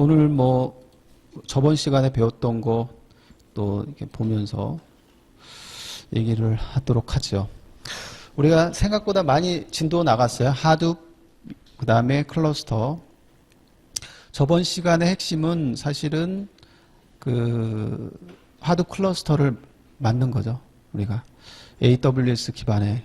오늘 뭐 저번 시간에 배웠던 거 또 이렇게 보면서 얘기를 하도록 하죠. 우리가 생각보다 많이 진도 나갔어요. 하둡, 그 다음에 클러스터. 저번 시간의 핵심은 사실은 그 하둡 클러스터를 만든 거죠. 우리가 AWS 기반에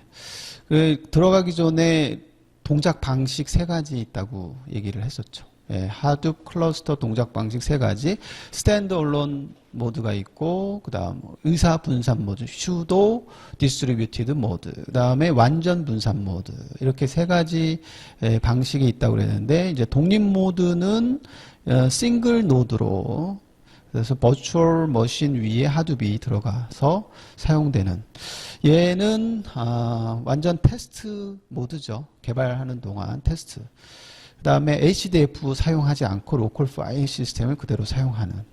그 들어가기 전에 동작 방식 세 가지 있다고 얘기를 했었죠. 예, 하둡 클러스터 동작 방식 세 가지 스탠드 얼론 모드가 있고 그 다음 의사 분산 모드 슈도 디스트리뷰티드 모드 그 다음에 완전 분산 모드 이렇게 세 가지 예, 방식이 있다고 그랬는데 이제 독립 모드는 어, 싱글 노드로 그래서 버추얼 머신 위에 하둡이 들어가서 사용되는 얘는 아, 완전 테스트 모드죠. 개발하는 동안 테스트. 그다음에 HDF 사용하지 않고 로컬 파일 시스템을 그대로 사용하는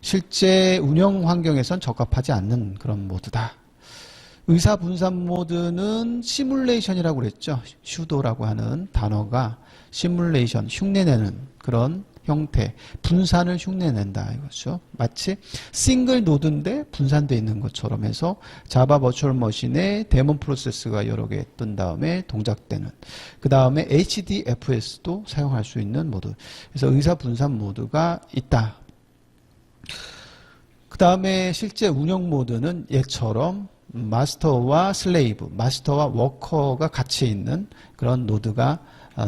실제 운영 환경에선 적합하지 않는 그런 모드다. 의사 분산 모드는 시뮬레이션이라고 그랬죠. 슈도라고 하는 단어가 시뮬레이션 흉내내는 그런 형태, 분산을 흉내낸다 이거죠. 마치 싱글 노드인데 분산되어 있는 것처럼 해서 자바 버추얼 머신에 데몬 프로세스가 여러 개 뜬 다음에 동작되는. 그 다음에 HDFS도 사용할 수 있는 모드. 그래서 의사 분산 모드가 있다. 그 다음에 실제 운영 모드는 얘처럼 마스터와 슬레이브, 마스터와 워커가 같이 있는 그런 노드가 아,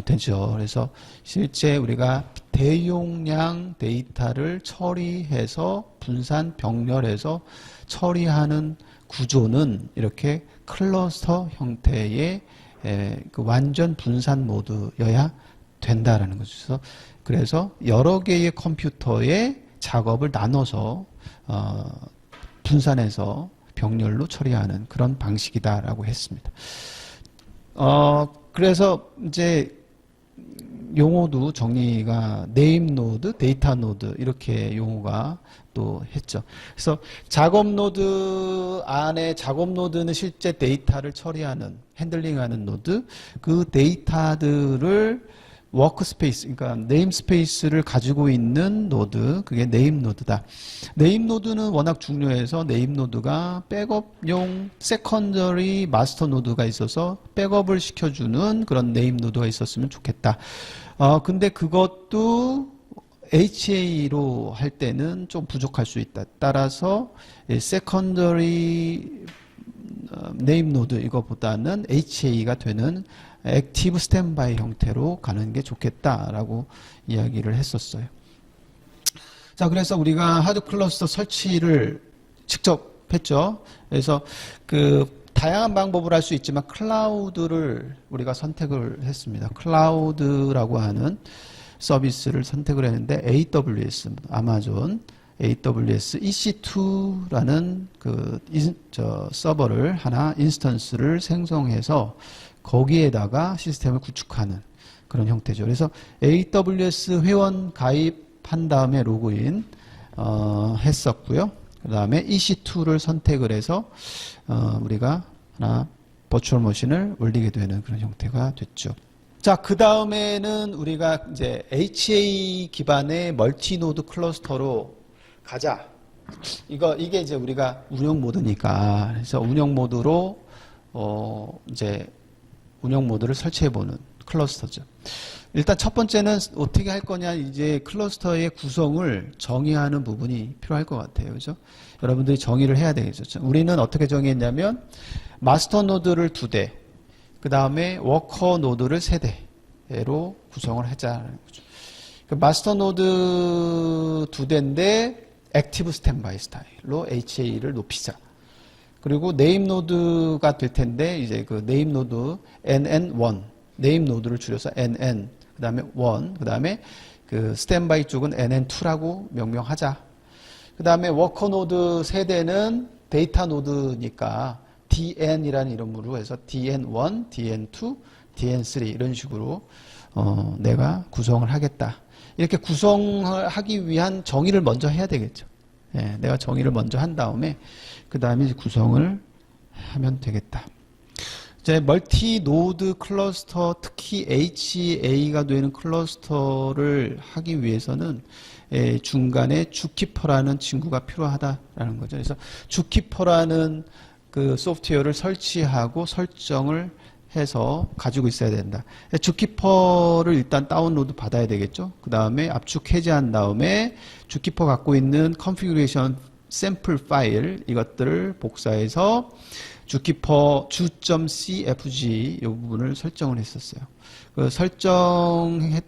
되죠. 그래서 실제 우리가 대용량 데이터를 처리해서 분산 병렬해서 처리하는 구조는 이렇게 클러스터 형태의 에, 그 완전 분산 모드여야 된다라는. 그래서, 그래서 여러 개의 컴퓨터의 작업을 나눠서 어, 분산해서 병렬로 처리하는 그런 방식이다라고 했습니다. 어, 그래서 이제 용어도 정리가 네임 노드, 데이터 노드 이렇게 용어가 또 했죠. 그래서 작업 노드 안에 작업 노드는 실제 데이터를 처리하는 핸들링하는 노드, 그 데이터들을 워크스페이스, 그러니까 네임스페이스를 가지고 있는 노드, 그게 네임 노드다. 네임 노드는 워낙 중요해서 네임 노드가 백업용 세컨더리 마스터 노드가 있어서 백업을 시켜주는 그런 네임 노드가 있었으면 좋겠다. 어, 근데 그것도 HA로 할 때는 좀 부족할 수 있다. 따라서 세컨더리 네임 노드 이거보다는 HA가 되는 액티브 스탠바이 형태로 가는 게 좋겠다라고 이야기를 했었어요. 자, 그래서 우리가 하드 클러스터 설치를 직접 했죠. 그래서 그 다양한 방법을 할 수 있지만 클라우드를 우리가 선택을 했습니다. 클라우드라고 하는 서비스를 선택을 했는데 AWS, 아마존, AWS EC2라는 그, 인, 저, 서버를 하나, 인스턴스를 생성해서 거기에다가 시스템을 구축하는 그런 형태죠. 그래서 AWS 회원 가입한 다음에 로그인, 어, 했었고요. 그 다음에 EC2를 선택을 해서, 어, 우리가 하나, 버추얼 머신을 올리게 되는 그런 형태가 됐죠. 자, 그 다음에는 우리가 이제 HA 기반의 멀티노드 클러스터로 가자. 이거, 이게 이제 우리가 운영 모드니까. 그래서 운영 모드로, 어, 이제 운영 모드를 설치해보는 클러스터죠. 일단 첫 번째는 어떻게 할 거냐, 이제 클러스터의 구성을 정의하는 부분이 필요할 것 같아요. 그죠? 여러분들이 정의를 해야 되겠죠. 우리는 어떻게 정의했냐면, 마스터 노드를 두 대, 그 다음에 워커 노드를 세 대로 구성을 하자는 거죠. 그 마스터 노드 두 대인데 액티브 스탠바이 스타일로 HA를 높이자. 그리고 네임 노드가 될 텐데 이제 그 네임 노드 NN1 네임 노드를 줄여서 NN 그다음에 1 그다음에 그 스탠바이 쪽은 NN2라고 명명하자. 그다음에 워커 노드 세대는 데이터 노드니까 DN이라는 이름으로 해서 DN1, DN2, DN3 이런 식으로 어, 내가 구성을 하겠다. 이렇게 구성을 하기 위한 정의를 먼저 해야 되겠죠. 예, 내가 정의를 먼저 한 다음에 그 다음에 구성을 하면 되겠다. 이제 멀티 노드 클러스터 특히 HA가 되는 클러스터를 하기 위해서는 에, 중간에 주키퍼라는 친구가 필요하다라는 거죠. 그래서 주키퍼라는 그 소프트웨어를 설치하고 설정을 해서 가지고 있어야 된다. 주키퍼를 일단 다운로드 받아야 되겠죠. 그 다음에 압축 해제한 다음에 주키퍼 갖고 있는 컨피그레이션 샘플 파일 이것들을 복사해서 주키퍼 주.cfg 이 부분을 설정을 했었어요. 그 설정했고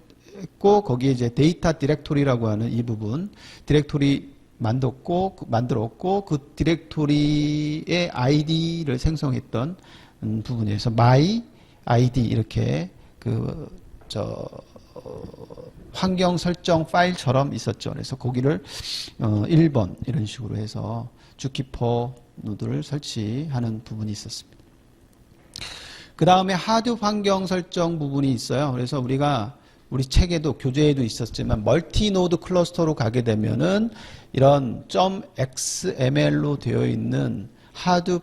거기에 이제 데이터 디렉토리라고 하는 이 부분 디렉토리 만들었고 그- 만들었고 그 디렉토리의 아이디를 생성했던 음, 부분에서 my id 이렇게 그 저 환경 설정 파일처럼 있었죠. 그래서 거기를 어, 1번 이런 식으로 해서 주키퍼 노드를 설치하는 부분이 있었습니다. 그 다음에 하드 환경 설정 부분이 있어요. 그래서 우리가 우리 책에도 교재에도 있었지만 멀티 노드 클러스터로 가게 되면은 이런 .xml로 되어 있는 하드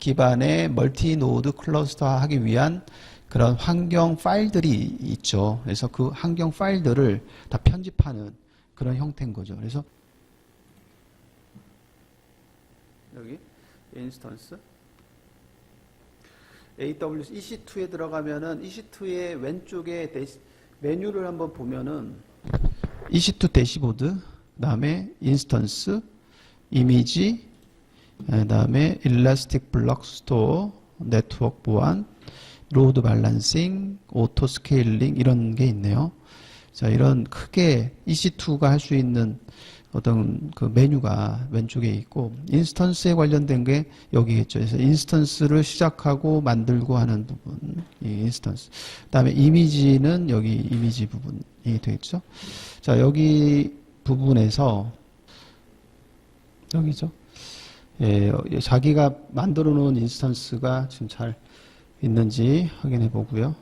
기반의 멀티 노드 클러스터 하기 위한 그런 환경 파일들이 있죠. 그래서 그 환경 파일들을 다 편집하는 그런 형태인 거죠. 그래서 여기 인스턴스 AWS EC2에 들어가면은 EC2의 왼쪽에 데시- 메뉴를 한번 보면은 EC2 대시보드, 그다음에 인스턴스, 이미지, 그 다음에 일라스틱 블록 스토어, 네트워크 보안, 로드 밸런싱, 오토 스케일링 이런 게 있네요. 자, 이런 크게 EC2가 할 수 있는 어떤 그 메뉴가 왼쪽에 있고 인스턴스에 관련된 게 여기겠죠. 그래서 인스턴스를 시작하고 만들고 하는 부분, 이 인스턴스. 그다음에 이미지는 여기 이미지 부분이 되겠죠. 자, 여기 부분에서 여기죠. 예, 자기가 만들어 놓은 인스턴스가 지금 잘 있는지 확인해 보고요.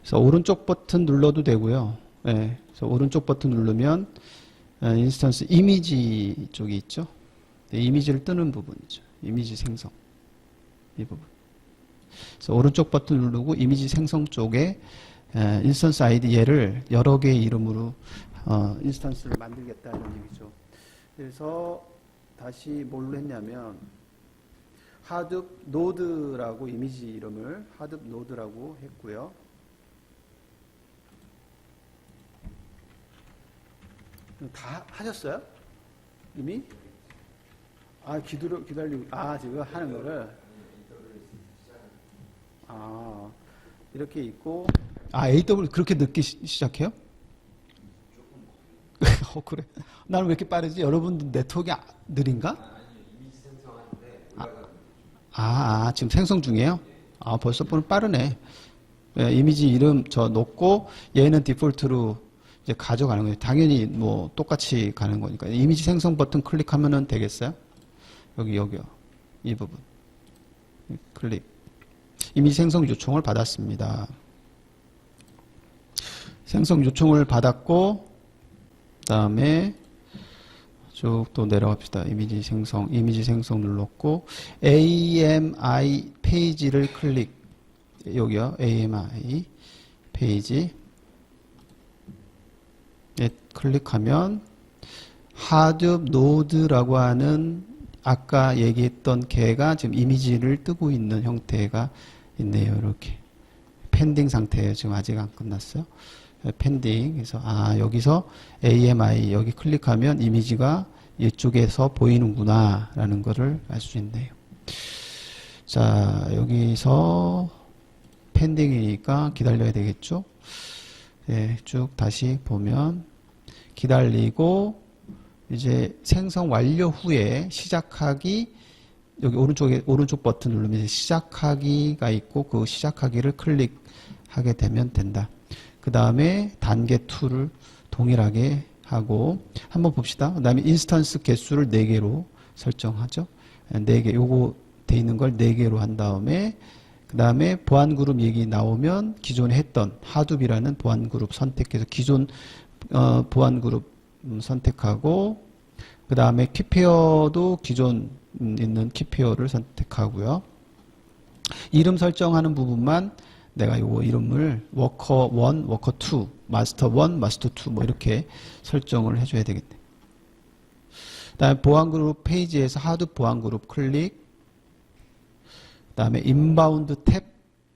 그래서 오른쪽 버튼 눌러도 되고요. 예, 그래서 오른쪽 버튼 누르면 어, 인스턴스 이미지 쪽이 있죠. 네, 이미지를 뜨는 부분이죠. 이미지 생성 이 부분. 그래서 오른쪽 버튼 누르고 이미지 생성 쪽에 에, 인스턴스 아이디 얘를 여러 개의 이름으로 어, 인스턴스를 만들겠다 이런 얘기죠. 그래서 다시 뭘로 했냐면 하드 노드라고 이미지 이름을 하드 노드라고 했고요. 다 하셨어요? 이미? 아 기다려 기다리고 아 지금 하는 거를 아 이렇게 있고 아 AW 그렇게 늦게 시, 시작해요? 어 그래 나는 왜 이렇게 빠르지? 여러분 네트워크가 느린가? 아, 아, 지금 생성 중이에요? 아, 벌써 보면 빠르네. 예, 이미지 이름 저 놓고 얘는 디폴트로 이제 가져가는 거예요. 당연히 뭐 똑같이 가는 거니까. 이미지 생성 버튼 클릭하면은 되겠어요? 여기, 여기요. 이 부분. 클릭. 이미지 생성 요청을 받았습니다. 생성 요청을 받았고, 그 다음에 쭉 또 내려갑시다. 이미지 생성, 이미지 생성 눌렀고, AMI 페이지를 클릭. 여기요. AMI 페이지. 네, 클릭하면 하드 노드라고 하는 아까 얘기했던 개가 지금 이미지를 뜨고 있는 형태가 있네요. 이렇게. 펜딩 상태예요. 지금 아직 안 끝났어요. 네, 펜딩. 그래서 아 여기서 AMI 여기 클릭하면 이미지가 이쪽에서 보이는구나라는 것을 알 수 있네요. 자 여기서 펜딩이니까 기다려야 되겠죠. 네, 쭉 다시 보면 기다리고 이제 생성 완료 후에 시작하기 여기 오른쪽에 오른쪽 버튼 누르면 시작하기가 있고 그 시작하기를 클릭하게 되면 된다. 그 다음에 단계 2를 동일하게 하고 한번 봅시다. 그 다음에 인스턴스 개수를 4개로 설정하죠. 4개 요거 돼 있는 걸 4개로 한 다음에 그 다음에 보안 그룹 얘기 나오면 기존에 했던 하둡이라는 보안 그룹 선택해서 기존 어, 보안 그룹 음, 선택하고 그 다음에 키페어도 기존 있는 키페어를 선택하고요. 이름 설정하는 부분만 내가 요거 이름을 워커 1, 워커 2, 마스터 1, 마스터 2 뭐 이렇게 설정을 해줘야 되겠네. 그다음에 보안 그룹 페이지에서 하드 보안 그룹 클릭. 그다음에 인바운드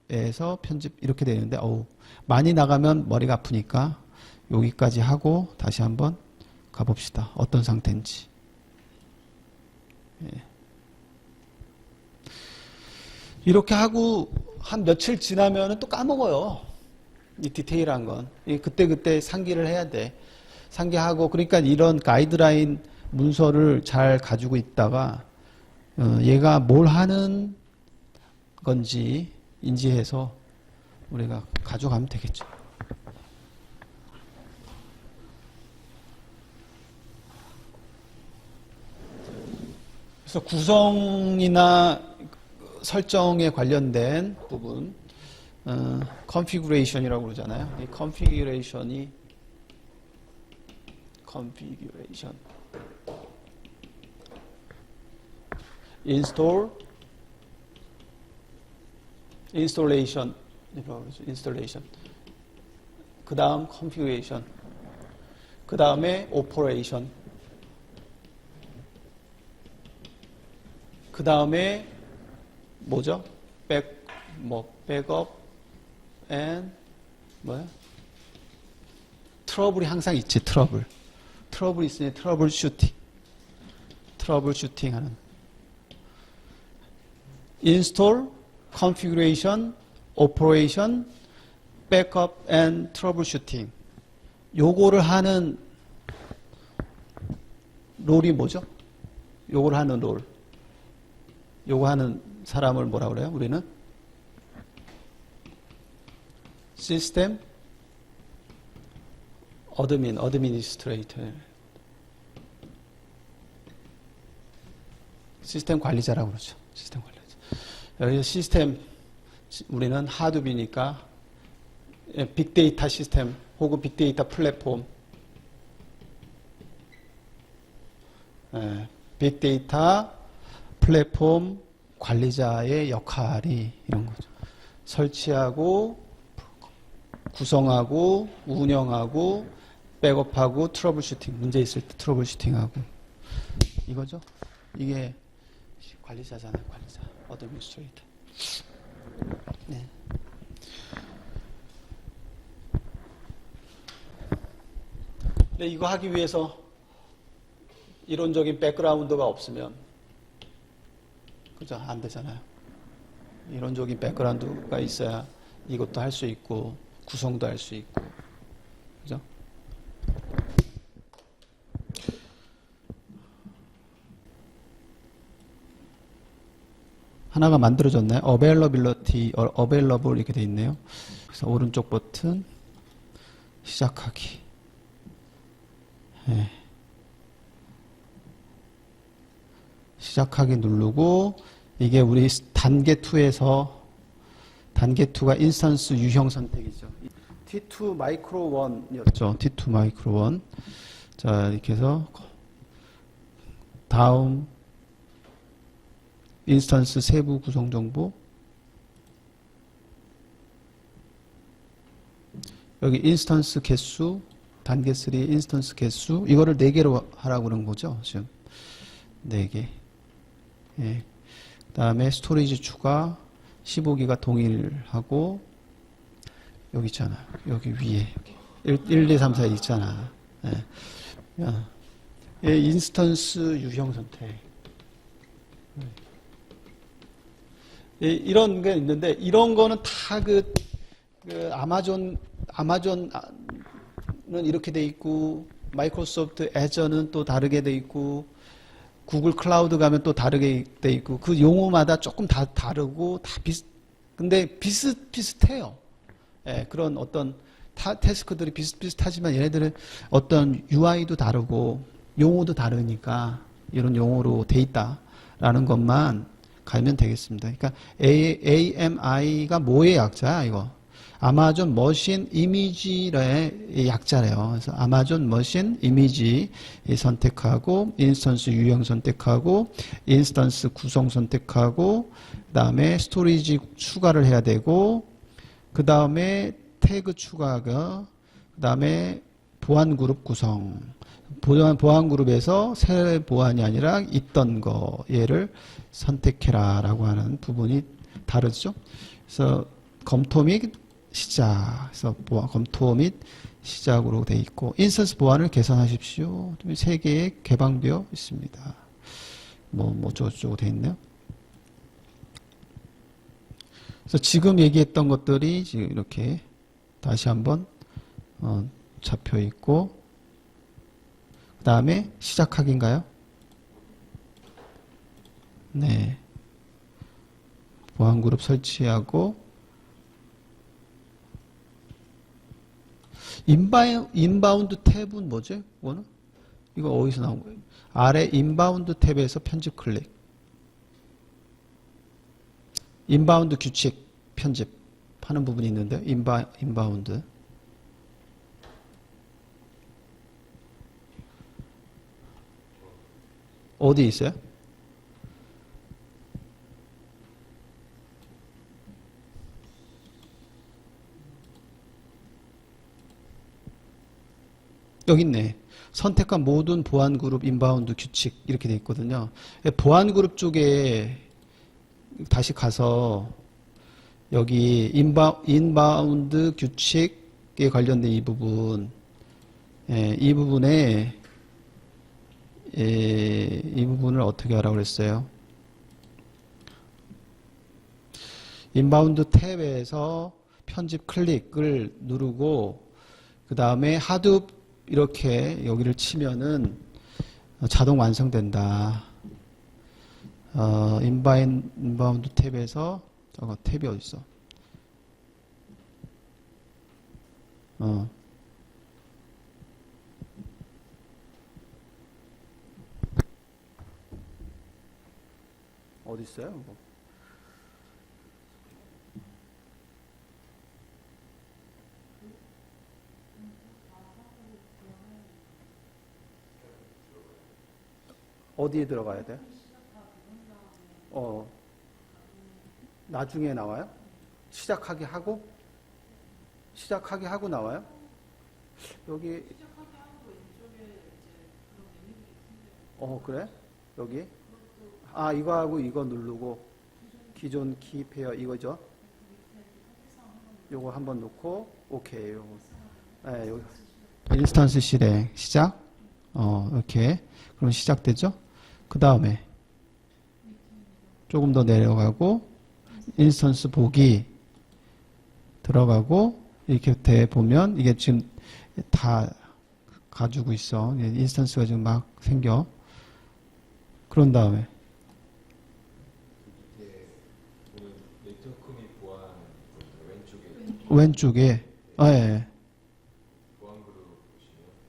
탭에서 편집 이렇게 되는데 어우 많이 나가면 머리가 아프니까 여기까지 하고 다시 한번 가봅시다. 어떤 상태인지. 예. 이렇게 하고 한 며칠 지나면은 또 까먹어요. 이 디테일한 건. 이 그때그때 상기를 해야 돼. 상기하고, 그러니까 이런 가이드라인 문서를 잘 가지고 있다가, 어, 얘가 뭘 하는 건지 인지해서 우리가 가져가면 되겠죠. 그래서 구성이나 설정에 관련된 부분, 어, 컨피그레이션이라고 그러잖아요. 이 컨피그레이션이 컨피그레이션 인스톨 인스톨레이션 인스톨레이션 그 다음 컨피그레이션 그 다음에 오퍼레이션 그 다음에 뭐죠? 백, 뭐, 백업, 앤, 뭐야? 트러블이 항상 있지, 트러블. 트러블 있으니 트러블 슈팅. 트러블 슈팅 하는. 인스톨, 컨피그레이션, 오퍼레이션, 백업 앤 트러블 슈팅. 요거를 하는 롤이 뭐죠? 요걸 하는 롤. 요거 하는 사람을 뭐라 그래요? 우리는 시스템 어드민, 어드미니스트레이터 시스템 관리자라고 그러죠. 시스템 관리자. 여기 시스템 우리는 하드비니까 예, 빅데이터 시스템 혹은 빅데이터 플랫폼 예, 빅데이터 플랫폼 관리자의 역할이 이런 거죠. 설치하고 구성하고 운영하고 백업하고 트러블 슈팅 문제 있을 때 트러블 슈팅하고 이거죠. 이게 관리자잖아요. 관리자. 어드미니스트레이터. 네. 근데 이거 하기 위해서 이론적인 백그라운드가 없으면 그죠? 안 되잖아요. 이론적인 백그라운드가 있어야 이것도 할 수 있고 구성도 할 수 있고 그죠? 하나가 만들어졌나요? availability, available 이렇게 돼 있네요. 그래서 오른쪽 버튼 시작하기. 예. 시작하기 누르고 이게 우리 단계 2에서 단계 2가 인스턴스 유형 선택이죠. T2 마이크로 1이었죠. T2 마이크로 1. 자, 이렇게 해서 다음 인스턴스 세부 구성 정보 여기 인스턴스 개수 단계 3 인스턴스 개수 이거를 4개로 하라고 그런 거죠. 지금 4개. 예. 그 다음에 스토리지 추가 15기가 동일하고 여기 있잖아. 여기 위에 여기 1, 1 2 3 4 있잖아. 예. 야. 예, 인스턴스 유형 선택. 예, 이런 게 있는데 이런 거는 다그 그 아마존 아마존은 이렇게 돼 있고 마이크로소프트 애저는 또 다르게 돼 있고 구글 클라우드 가면 또 다르게 돼 있고 그 용어마다 조금 다 다르고 다 비슷 근데 비슷비슷해요. 예, 그런 어떤 타, 태스크들이 비슷비슷하지만 얘네들은 어떤 UI도 다르고 용어도 다르니까 이런 용어로 돼 있다라는 것만 가면 되겠습니다. 그러니까 AMI가 뭐의 약자야 이거? 아마존 머신 이미지의 약자래요. 그래서 아마존 머신 이미지 선택하고 인스턴스 유형 선택하고 인스턴스 구성 선택하고 그다음에 스토리지 추가를 해야 되고 그다음에 태그 추가가 그다음에 보안 그룹 구성 보안 보안 그룹에서 새 보안이 아니라 있던 거 얘를 선택해라 라고 하는 부분이 다르죠. 그래서 검토 및 시작. 그래서 보안, 검토 및 시작으로 돼 있고 인스턴스 보안을 개선하십시오. 세 개에 개방되어 있습니다. 뭐뭐 저쩌고 돼 있네요. 그래서 지금 얘기했던 것들이 지금 이렇게 다시 한번 어, 잡혀 있고 그 다음에 시작하기인가요? 네. 보안 그룹 설치하고 인바이, 인바운드 탭은 뭐지? 이거는? 이거 어디서 나온 거예요? 아래 인바운드 탭에서 편집 클릭. 인바운드 규칙 편집 하는 부분이 있는데 인바, 인바운드. 어디 있어요? 여기 있네. 선택한 모든 보안 그룹 인바운드 규칙 이렇게 돼 있거든요. 보안 그룹 쪽에 다시 가서 여기 인바, 인바운드 규칙에 관련된 이 부분, 예, 이 부분에 예, 이 부분을 어떻게 하라고 그랬어요? 인바운드 탭에서 편집 클릭을 누르고 그 다음에 하드 이렇게 여기를 치면은 자동 완성된다. 어, 인바인, 인바운드 탭에서 저거 탭이 어디 있어? 어. 어디 있어요? 어디에 들어가야 돼? 어, 나중에 나와요? 시작하게 하고? 시작하게 하고 나와요? 여기, 어, 그래? 여기? 아, 이거 하고 이거 누르고, 기존 키 페어 이거죠? 요거 한번 놓고, 오케이, 요거. 네. 인스턴스 실행, 시작. 어, 이렇게. 그럼 시작되죠? 그 다음에 조금 더 내려가고 인스턴스 보기 들어가고 이렇게 돼 보면 이게 지금 다 가지고 있어. 인스턴스가 지금 막 생겨. 그런 다음에 왼쪽에 아, 예, 예.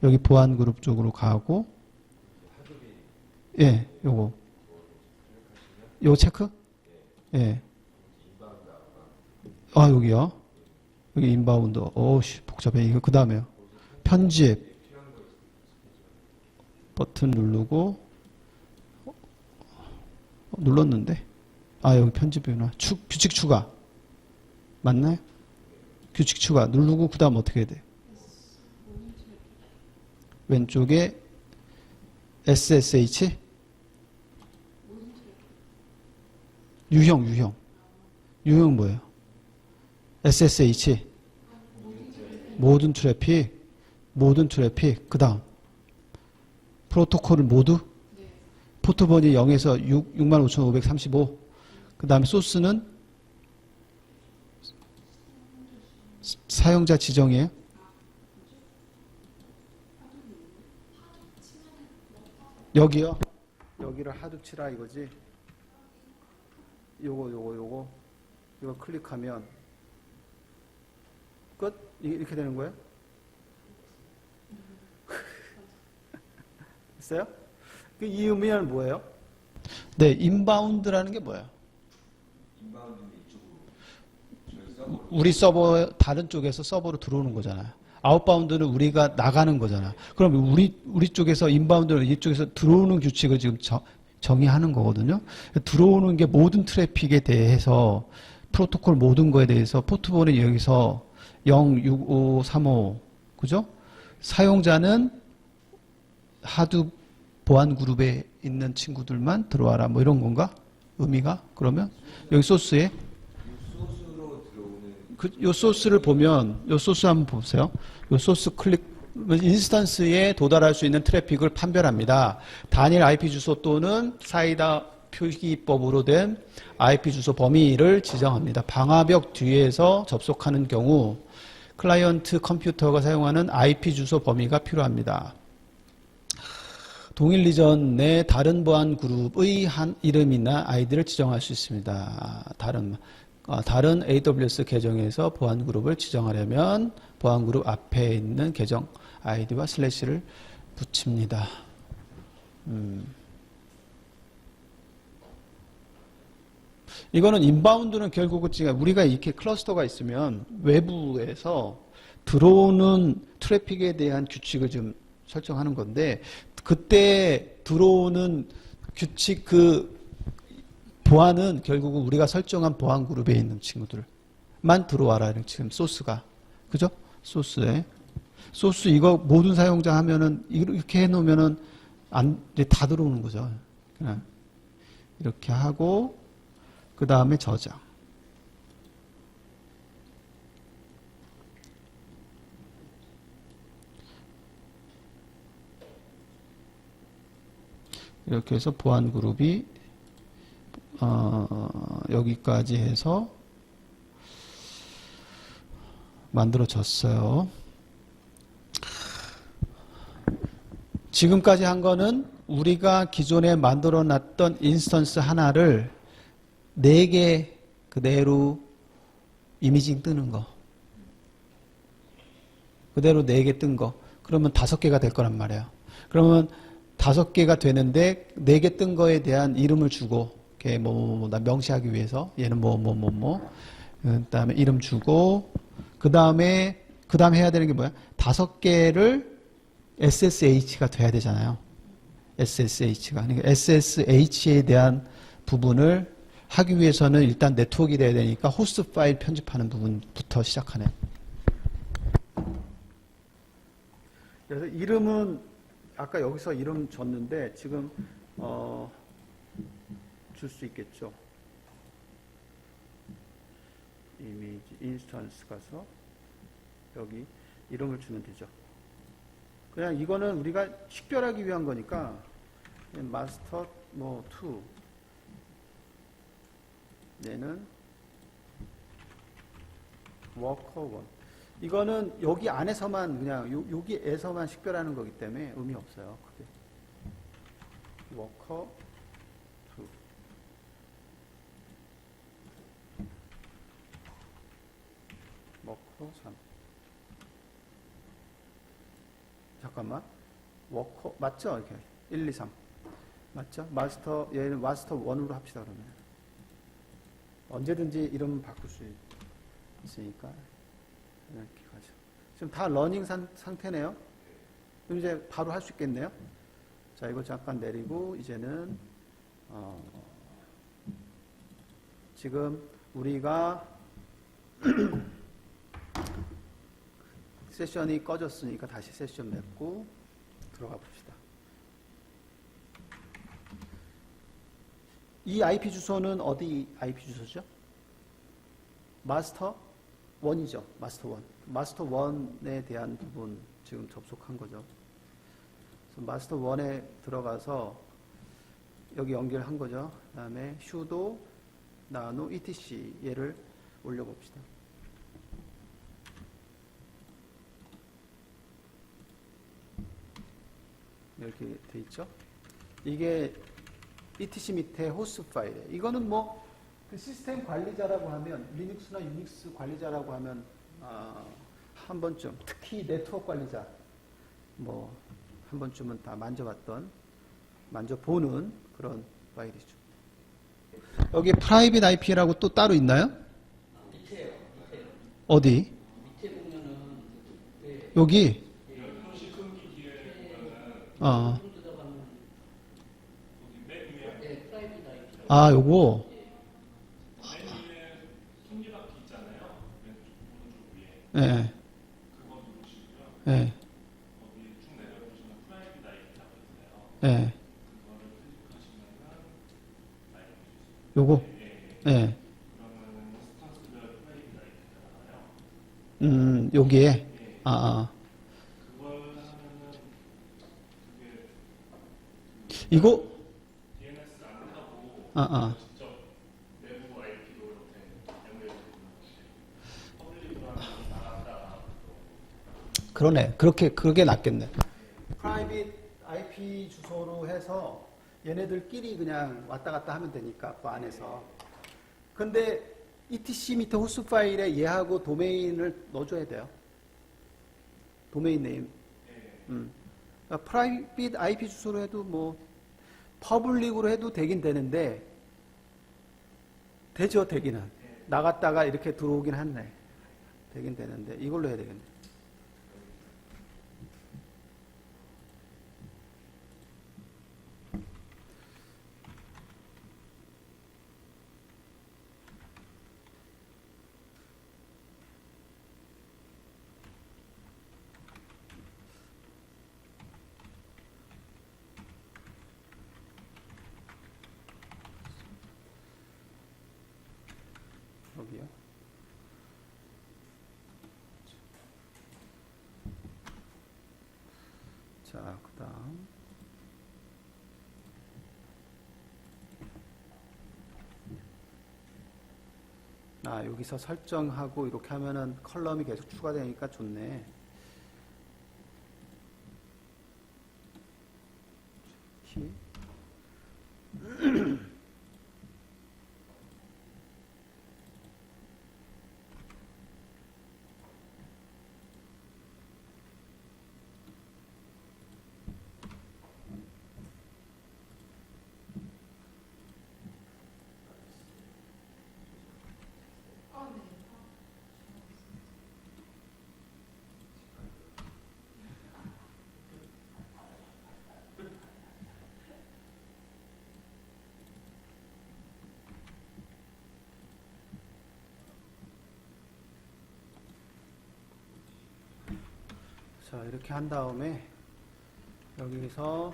여기 보안 그룹 쪽으로 가고 예, 요거 요 체크? 예. 아 여기요. 여기 인바운드. 어우씨 복잡해. 이거 그 다음에요. 편집 버튼 누르고 어, 눌렀는데 아 여기 편집이구나. 추, 규칙 추가 맞나요? 규칙 추가 누르고 그 다음 어떻게 해야 돼? 왼쪽에 SSH 유형 유형 유형 뭐예요? SSH 모든 트래픽 모든 트래픽 그 다음 프로토콜을 모두 포트번이 0에서 6, 65,535 그 다음에 소스는 사용자 지정이에요? 여기요? 여기를 하드 치라 이거지? 요거 요거 요거 이거 클릭하면 끝? 이- 이렇게 되는 거예요? 됐어요? 그이 의미는 뭐예요? 네, 인바운드라는 게 뭐예요? 우리 서버 다른 쪽에서 서버로 들어오는 거잖아요. 아웃바운드는 우리가 나가는 거잖아. 그럼 우리 우리 쪽에서 인바운드는 이쪽에서 들어오는 규칙을 지금 정, 정의하는 거거든요. 들어오는 게 모든 트래픽에 대해서 프로토콜 모든 거에 대해서 포트본이 여기서 0, 6, 5, 3, 5 그죠? 사용자는 하드 보안 그룹에 있는 친구들만 들어와라 뭐 이런 건가? 의미가 그러면 여기 소스에 그, 요 소스를 보면, 요 소스 한번 보세요. 요 소스 클릭, 인스턴스에 도달할 수 있는 트래픽을 판별합니다. 단일 IP 주소 또는 사이다 표기법으로 된 IP 주소 범위를 지정합니다. 방화벽 뒤에서 접속하는 경우 클라이언트 컴퓨터가 사용하는 IP 주소 범위가 필요합니다. 동일 리전 내 다른 보안 그룹의 한 이름이나 아이디를 지정할 수 있습니다. 다른 어, 다른 AWS 계정에서 보안 그룹을 지정하려면 보안 그룹 앞에 있는 계정 아이디와 슬래시를 붙입니다. 음. 이거는 인바운드는 결국은 우리가 이렇게 클러스터가 있으면 외부에서 들어오는 트래픽에 대한 규칙을 좀 설정하는 건데 그때 들어오는 규칙 그 보안은 결국은 우리가 설정한 보안 그룹에 있는 친구들만 들어와라 지금 소스가 그죠? 소스에 소스 이거 모든 사용자 하면은 이렇게 해놓으면은 안 다 들어오는 거죠. 그냥 이렇게 하고 그 다음에 저장. 이렇게 해서 보안 그룹이 어, 여기까지 해서 만들어졌어요. 지금까지 한 거는 우리가 기존에 만들어 놨던 인스턴스 하나를 네개 그대로 이미징 뜨는 거. 그대로 네개뜬 거. 그러면 다섯 개가 될 거란 말이에요. 그러면 다섯 개가 되는데 네개뜬 거에 대한 이름을 주고 걔 뭐뭐뭐 나 명시하기 위해서 얘는 뭐 뭐 뭐 뭐 그다음에 이름 주고 그다음에 그다음 해야 되는 게 뭐야? 다섯 개를 SSH가 돼야 되잖아요. SSH가 그러니까 SSH에 대한 부분을 하기 위해서는 일단 네트워크가 돼야 되니까 호스트 파일 편집하는 부분부터 시작하네. 그래서 이름은 아까 여기서 이름 줬는데 지금 어, 줄수 있겠죠. 이미지 인스턴스 가서 여기 이름을 주면 되죠. 그냥 이거는 우리가 식별하기 위한 거니까 마스터 뭐2 얘는 워커 원 이거는 여기 안에서만 그냥 요, 여기에서만 식별하는 거기 때문에 의미 없어요. 그게 워커 2 워커 3 잠깐만 워커 맞죠? 이렇게 1, 2, 3 맞죠? 마스터 얘는 마스터 1으로 합시다 그러면 언제든지 이름 바꿀 수 있으니까 이렇게 가죠. 지금 다 러닝 산, 상태네요. 그럼 이제 바로 할 수 있겠네요. 자, 이거 잠깐 내리고 이제는 어, 지금 우리가 세션이 꺼졌으니까 다시 세션 맺고 들어가 봅시다. 이 IP 주소는 어디 IP 주소죠? 마스터 원이죠. 마스터 원. 마스터 원에 대한 부분 지금 접속한 거죠. 마스터 원에 들어가서 여기 연결한 거죠. 그 다음에 sudo nano etc 얘를 올려봅시다. 이렇게 돼 있죠. 이게 etc 밑에 호스트 파일이에요. 이거는 뭐 그 시스템 관리자라고 하면 리눅스나 유닉스 관리자라고 하면 아, 한 번쯤 특히 네트워크 관리자 뭐 한 번쯤은 다 만져봤던 만져보는 그런 파일이죠. 여기 프라이빗 IP라고 또 따로 있나요? 어디? 여기? 어. 아, 요거? 예. 예. 예. 요거? 예. 음, 여기에? 아, 아. 이거? 아, 아. 그러네. 그렇게, 그게 낫겠네. 프라이빗 IP 주소로 해서 얘네들끼리 그냥 왔다 갔다 하면 되니까, 그 안에서. 근데 etc 밑에 호스 파일에 얘하고 도메인을 넣어줘야 돼요. 도메인 네임. 음. 그러니까 프라이빗 IP 주소로 해도 뭐 퍼블릭으로 해도 되긴 되는데 되죠 되기는. 나갔다가 이렇게 들어오긴 하네 되긴 되는데 이걸로 해야 되겠네 여기요 자 그 다음. 아 여기서 설정하고 이렇게 하면은 컬럼이 계속 추가되니까 좋네 키 자 이렇게 한 다음에 여기서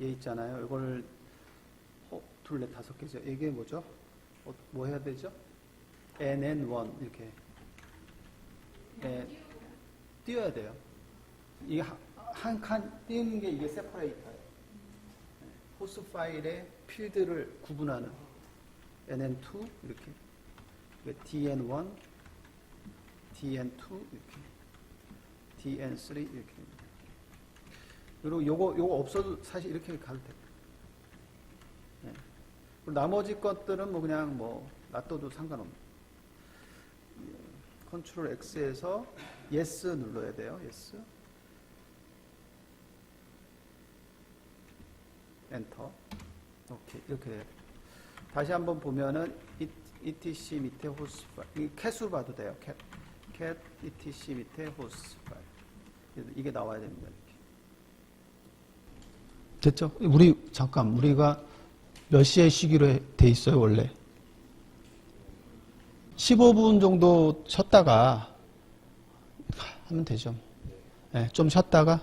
얘 있잖아요. 이걸 어, 둘 넷 다섯 개죠. 이게 뭐죠? 어, 뭐 해야 되죠? nn1 이렇게 네, 띄워야 돼요. 이게 한 칸 띄우는 게 이게 세퍼레이터예요. 호스 파일의 필드를 구분하는 nn2 이렇게 dn1 dn2 이렇게 dn3 이렇게 그리고 요거 요거 없어도 사실 이렇게 가도 돼. 네. 그리고 나머지 것들은 뭐 그냥 뭐 놔둬도 상관없는. 컨트롤 X에서 yes 눌러야 돼요. yes. 엔터. 오케이 이렇게 돼요. 다시 한번 보면은 이- etc 밑에 호스 이 캣으로 봐도 돼요. 캣. Cat etc 밑에 호스 파일 이게 나와야 됩니다. 이렇게. 됐죠? 우리 잠깐 우리가 몇 시에 쉬기로 해- 돼 있어요 원래? 15분 정도 쉬었다가 하면 되죠. 네, 좀 쉬었다가